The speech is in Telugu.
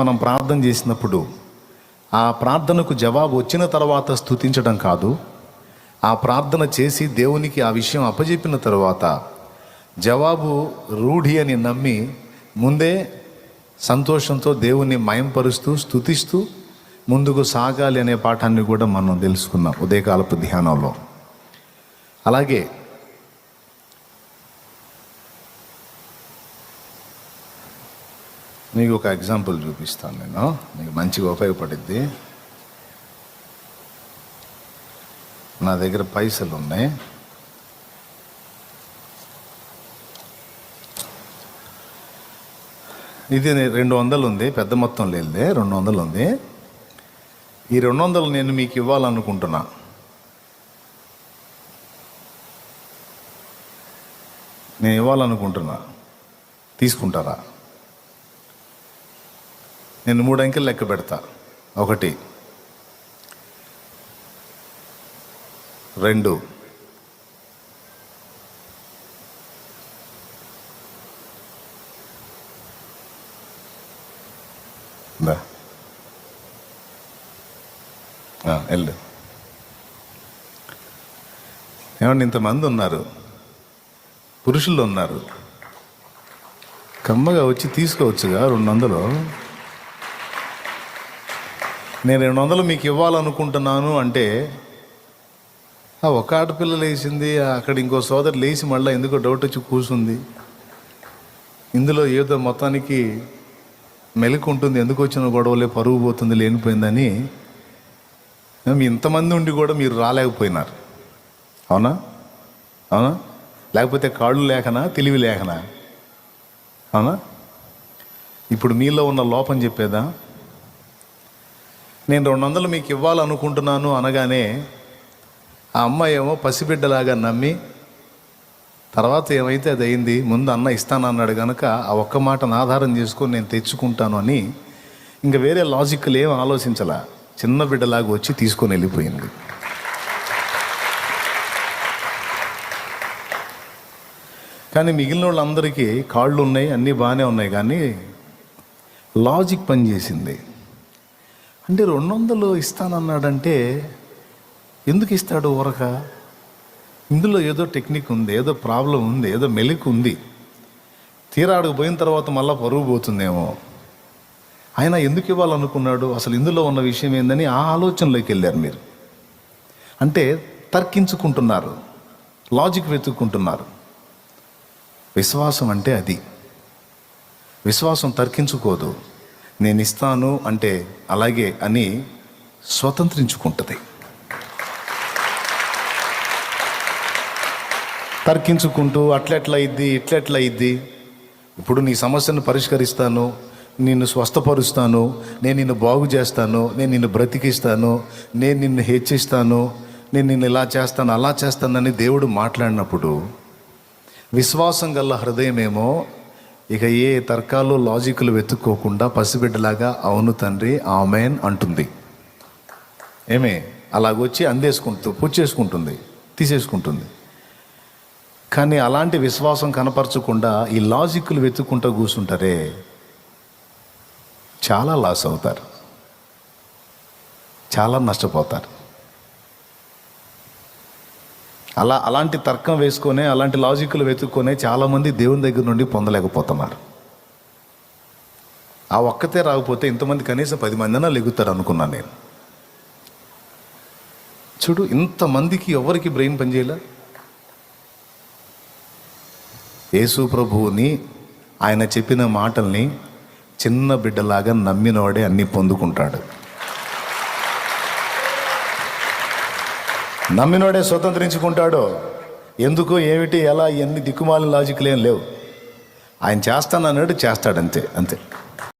మనం ప్రార్థన చేసినప్పుడు ఆ ప్రార్థనకు జవాబు వచ్చిన తర్వాత స్థుతించడం కాదు ఆ ప్రార్థన చేసి దేవునికి ఆ విషయం అప్పజెప్పిన తర్వాత జవాబు రూఢి అని నమ్మి ముందే సంతోషంతో దేవుణ్ణి మయంపరుస్తూ స్తుతిస్తూ ముందుకు సాగాలి అనే పాఠాన్ని కూడా మనం తెలుసుకున్నాం ఉదయకాలపు ధ్యానంలో. అలాగే మీకు ఒక ఎగ్జాంపుల్ చూపిస్తాను నేను. మీకు మంచిగా ఉపయోగపడుద్ది. నా దగ్గర పైసలు ఉన్నాయి. ఇది రెండు వందలు ఉంది పెద్ద మొత్తం లేదు రెండు వందలు ఉంది. ఈ రెండు వందలు నేను మీకు ఇవ్వాలనుకుంటున్నా. నేను ఇవ్వాలనుకుంటున్నా. తీసుకుంటారా? నేను మూడు అంకెలు లెక్క పెడతా. ఒకటి. రెండు. వెళ్ళు. ఏమండి ఇంతమంది ఉన్నారు. పురుషులు ఉన్నారు. కమ్మగా వచ్చి తీసుకోవచ్చుగా రెండు వందలు? నేను రెండు వందలు మీకు ఇవ్వాలనుకుంటున్నాను అంటే ఆ ఒక ఆడపిల్ల లేచింది అక్కడ ఇంకో సోదరు లేచి మళ్ళీ ఎందుకో డౌట్ వచ్చి కూర్చుంది ఇందులో ఏదో మొత్తానికి మెలకు ఉంటుంది ఎందుకు వచ్చిన గొడవలే పరుగు పోతుంది లేనిపోయిందని ఇంతమంది ఉండి కూడా మీరు రాలేకపోయినారు. అవునా? అవునా? లేకపోతే కాళ్ళు లేకనా తెలివి లేకనా? అవునా? ఇప్పుడు మీలో ఉన్న లోపం చెప్పేదా నేను రెండు వందలు మీకు ఇవ్వాలనుకుంటున్నాను అనగానే ఆ అమ్మాయి ఏమో పసిబిడ్డలాగా నమ్మి తర్వాత ఏమైతే అది అయింది ముందు అన్న ఇస్తానన్నాడు కనుక ఆ ఒక్క మాటను ఆధారం చేసుకొని నేను తెచ్చుకుంటాను అని ఇంకా వేరే లాజిక్లు ఏం ఆలోచించలా. చిన్న బిడ్డలాగా వచ్చి తీసుకొని వెళ్ళిపోయింది. కానీ మిగిలిన వాళ్ళందరికీ కాళ్ళు ఉన్నాయి అన్నీ బాగానే ఉన్నాయి కానీ లాజిక్ పనిచేసింది. అంటే రెండు వందలు ఇస్తానన్నాడంటే ఎందుకు ఇస్తాడు ఊరక? ఇందులో ఏదో టెక్నిక్ ఉంది ఏదో ప్రాబ్లం ఉంది ఏదో మెలిక్ ఉంది. తీరాడుకు పోయిన తర్వాత మళ్ళీ పరుగు పోతుందేమో. ఆయన ఎందుకు ఇవ్వాలనుకున్నాడు? అసలు ఇందులో ఉన్న విషయం ఏందని ఆ ఆలోచనలోకి వెళ్ళారు మీరు. అంటే తర్కించుకుంటున్నారు లాజిక్ వెతుక్కుంటున్నారు. విశ్వాసం అంటే అది. విశ్వాసం తర్కించుకోదు. నేను ఇస్తాను అంటే అలాగే అని స్వతంత్రించుకుంటుంది. తర్కించుకుంటూ అట్లెట్లా ఇద్ది ఇట్లెట్లా ఇద్ది ఇప్పుడు నీ సమస్యను పరిష్కరిస్తాను నిన్ను స్వస్థపరుస్తాను నేను నిన్ను బాగు చేస్తాను నేను నిన్ను బ్రతికిస్తాను నేను నిన్ను హెచ్చిస్తాను నేను నిన్ను ఇలా చేస్తాను అలా చేస్తానని దేవుడు మాట్లాడినప్పుడు విశ్వాసం గల హృదయమేమో ఇక ఏ తర్కాలు లాజిక్లు వెతుక్కోకుండా పసిబిడ్డలాగా అవును తండ్రి ఆమెన్ అంటుంది. ఏమే? అలాగొచ్చి అందేసుకుంటూ పూజ చేసుకుంటుంది తీసేసుకుంటుంది. కానీ అలాంటి విశ్వాసం కనపరచకుండా ఈ లాజిక్లు వెతుక్కుంటూ కూర్చుంటారే చాలా లాస్ అవుతారు. చాలా నష్టపోతారు. అలా అలాంటి తర్కం వేసుకొని అలాంటి లాజిక్లు వెతుక్కొని చాలామంది దేవుని దగ్గర నుండి పొందలేకపోతున్నారు. ఆ ఒక్కతే రాకపోతే ఇంతమంది కనీసం పది మందినా లెగుతారు అనుకున్నాను నేను. చూడు ఇంతమందికి ఎవరికి బ్రెయిన్ పనిచేయలే యేసు ప్రభువుని ఆయన చెప్పిన మాటల్ని చిన్న బిడ్డలాగా నమ్మినవాడే అన్ని పొందుకుంటాడు. నమ్మినోడే స్వతంత్రించుకుంటాడో? ఎందుకు ఏమిటి ఎలా ఎన్ని దిక్కుమాలిన లాజిక్లు ఏం లేవు. ఆయన చేస్తానన్నాడు చేస్తాడంతే అంతే.